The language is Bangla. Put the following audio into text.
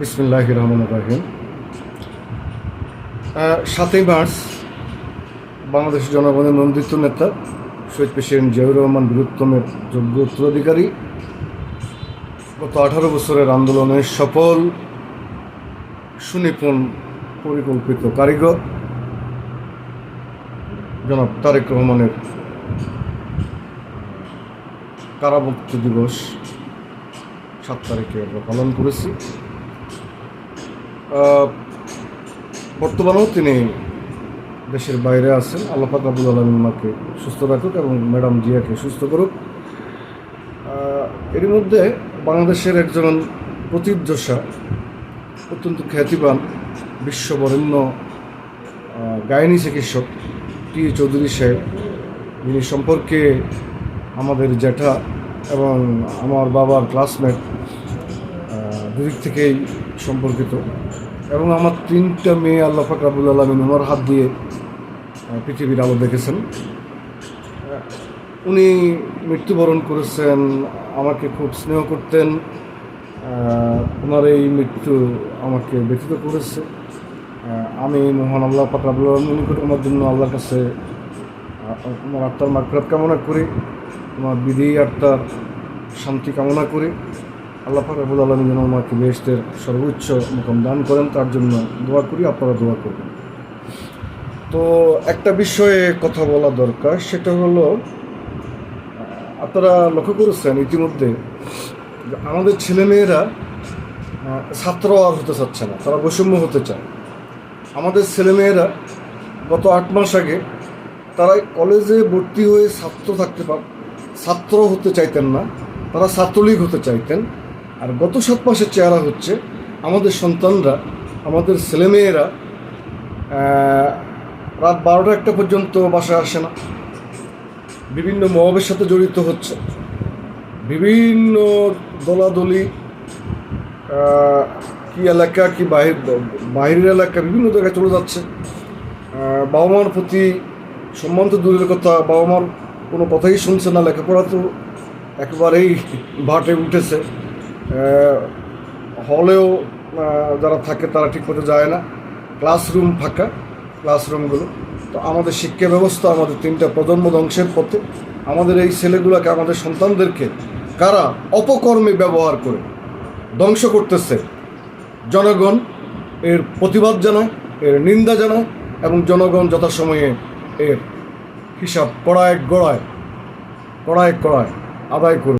বিসমিল্লাহ রহমান রাহিম সাতই মার্চ, বাংলাদেশ জনগণের নন্দিত নেতা শহীদ প্রেসিডেন্ট জিয়াউর রহমান বীরুত্তমের যোগ্য উত্তরাধিকারী। গত আঠারো বছরের আন্দোলনের সফল, সুনিপুণ, পরিকল্পিত কারিগর জনাব তারেক রহমানের কারামুক্তি দিবস সাত তারিখে আমরা পালন করেছি। বর্তমানেও তিনি দেশের বাইরে আছেন। আল্লাহ পাক আবুল আলমিন মাকে সুস্থ রাখুক এবং ম্যাডাম জিয়াকে সুস্থ করুক। এরই মধ্যে বাংলাদেশের একজন প্রতিযোষা অত্যন্ত খ্যাতিবান বিশ্ববরেণ্য গায়নী চিকিৎসক টি চৌধুরী সাহেব। যিনি সম্পর্কে আমাদের জ্যাঠা এবং আমার বাবার ক্লাসমেট দুদিক থেকেই সম্পর্কিত। এবং আমার তিনটা মেয়ে আল্লাহ পাক রাবুল আলমিন ওনার হাত দিয়ে পৃথিবীর আলো দেখেছেন। উনি মৃত্যুবরণ করেছেন, আমাকে খুব স্নেহ করতেন। ওনার এই মৃত্যু আমাকে ব্যথিত করেছে। আমি মোহন আল্লাহ পাক রাবুল আলমিন নিকট আমার জন্য আল্লাহর কাছে আমার আত্মার মাকরাত কামনা করি আমার বিধি আত্মার শান্তি কামনা করি। আল্লাহ পাক রাবুল আলমী যেন আমাকে বেহেস্তের সর্বোচ্চ মুকাম দান করেন, তার জন্য দোয়া করি, আপনারা দোয়া করবেন। তো একটা বিষয়ে কথা বলা দরকার, সেটা হলো, আপনারা লক্ষ্য করেছেন ইতিমধ্যে আমাদের ছেলেমেয়েরা ছাত্র আর হতে চাচ্ছে না, তারা বৈষম্য হতে চায়। আমাদের ছেলেমেয়েরা গত আট মাস আগে তারা কলেজে ভর্তি হয়ে ছাত্র থাকতে পার, ছাত্র হতে চাইতেন না, তারা ছাত্রলীগ হতে চাইতেন। আর গত সাত মাসের চেহারা হচ্ছে আমাদের সন্তানরা, আমাদের ছেলেমেয়েরা রাত বারোটা একটা পর্যন্ত বাসায় আসে না। বিভিন্ন মহবের সাথে জড়িত হচ্ছে। বিভিন্ন দলাদলি কি এলাকা কি বাহির, বাহিরের এলাকা বিভিন্ন জায়গায় চলে যাচ্ছে। বাবা মার প্রতি সম্মান তো দূরের কথা বাবা মার কোনো কথাই শুনছে না, লেখাপড়া তো একেবারেই ভাটে উঠেছে। হলেও যারা থাকে তারা ঠিক মতো যায় না। ক্লাসরুম ফাঁকা, ক্লাসরুমগুলো। তো আমাদের শিক্ষা ব্যবস্থা আমাদের তিনটা প্রজন্ম ধ্বংসের পথে। আমাদের এই ছেলেগুলোকে, আমাদের সন্তানদেরকে কারা অপকর্মে ব্যবহার করে ধ্বংস করতেছে, জনগণ এর প্রতিবাদ জানায়, এর নিন্দা জানায় এবং জনগণ যথাসময়ে এর হিসাব কড়ায় গড়ায়, কড়ায় কড়ায় আদায় করবে।